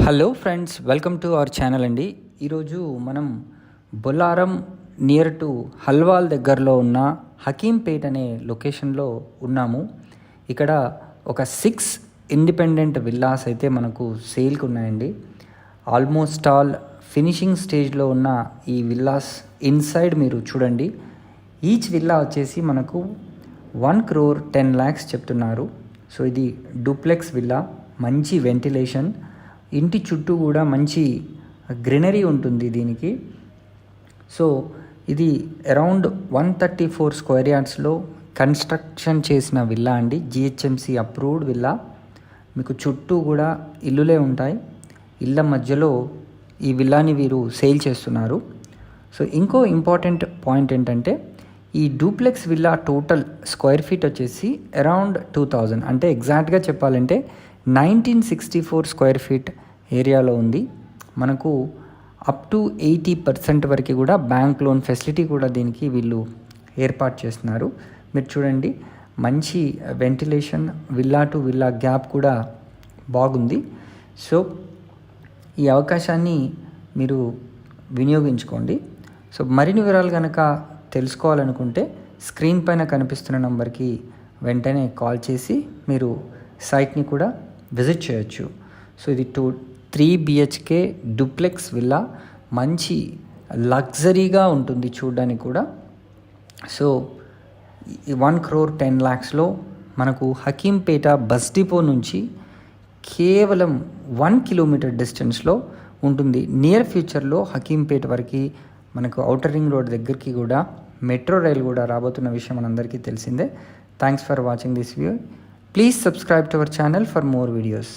Hello friends welcome to our channel అండి. ఈరోజు మనం బొల్లారం నియర్ టు హల్వాల్ దగ్గరలో ఉన్న హకీంపేట్ అనే లొకేషన్లో ఉన్నాము. ఇక్కడ ఒక సిక్స్ ఇండిపెండెంట్ విల్లాస్ అయితే మనకు సేల్కి ఉన్నాయండి. ఆల్మోస్ట్ ఆల్ ఫినిషింగ్ స్టేజ్లో ఉన్న ఈ విల్లాస్ ఇన్సైడ్ మీరు చూడండి. ఈచ్ విల్లా వచ్చేసి మనకు వన్ క్రోర్ టెన్ ల్యాక్స్ చెప్తున్నారు. సో ఇది డూప్లెక్స్ విల్లా మంచి వెంటిలేషన్ ఇంటి చుట్టూ కూడా మంచి గ్రీనరీ ఉంటుంది దీనికి. సో ఇది around one thirty four square యార్డ్స్లో construction చేసిన విల్లా అండి. GHMC approved villa. మీకు చుట్టూ కూడా ఇల్లులే ఉంటాయి. ఇళ్ళ మధ్యలో ఈ విల్లాని వీరు సేల్ చేస్తున్నారు. సో ఇంకో ఇంపార్టెంట్ పాయింట్ ఏంటంటే ఈ duplex villa total square feet వచ్చేసి అరౌండ్ టూ థౌజండ్. అంటే ఎగ్జాక్ట్గా చెప్పాలంటే nineteen sixty four square feet ఏరియాలో ఉంది. మనకు అప్ టు ఎయిటీ పర్సెంట్ వరకు కూడా బ్యాంక్ లోన్ ఫెసిలిటీ కూడా దీనికి వీళ్ళు ఏర్పాటు చేస్తున్నారు. మీరు చూడండి మంచి ventilation villa to villa gap కూడా బాగుంది. సో ఈ అవకాశాన్ని మీరు వినియోగించుకోండి. సో మరిన్ని వివరాలు కనుక తెలుసుకోవాలనుకుంటే స్క్రీన్ పైన కనిపిస్తున్న నంబర్కి వెంటనే కాల్ చేసి మీరు సైట్ని కూడా విజిట్ చేయొచ్చు. సో ఇది two three BHK duplex villa మంచి లగ్జరీగా ఉంటుంది చూడడానికి కూడా. సో వన్ క్రోర్ టెన్ ల్యాక్స్లో మనకు హకీంపేట బస్ డిపో నుంచి కేవలం వన్ కిలోమీటర్ డిస్టెన్స్లో ఉంటుంది. నియర్ ఫ్యూచర్లో హకీంపేట వరకు మనకు ఔటర్ రింగ్ రోడ్ దగ్గరికి కూడా మెట్రో రైలు కూడా రాబోతున్న విషయం మనందరికీ తెలిసిందే. Thanks for watching this view. Please subscribe to our channel for more videos.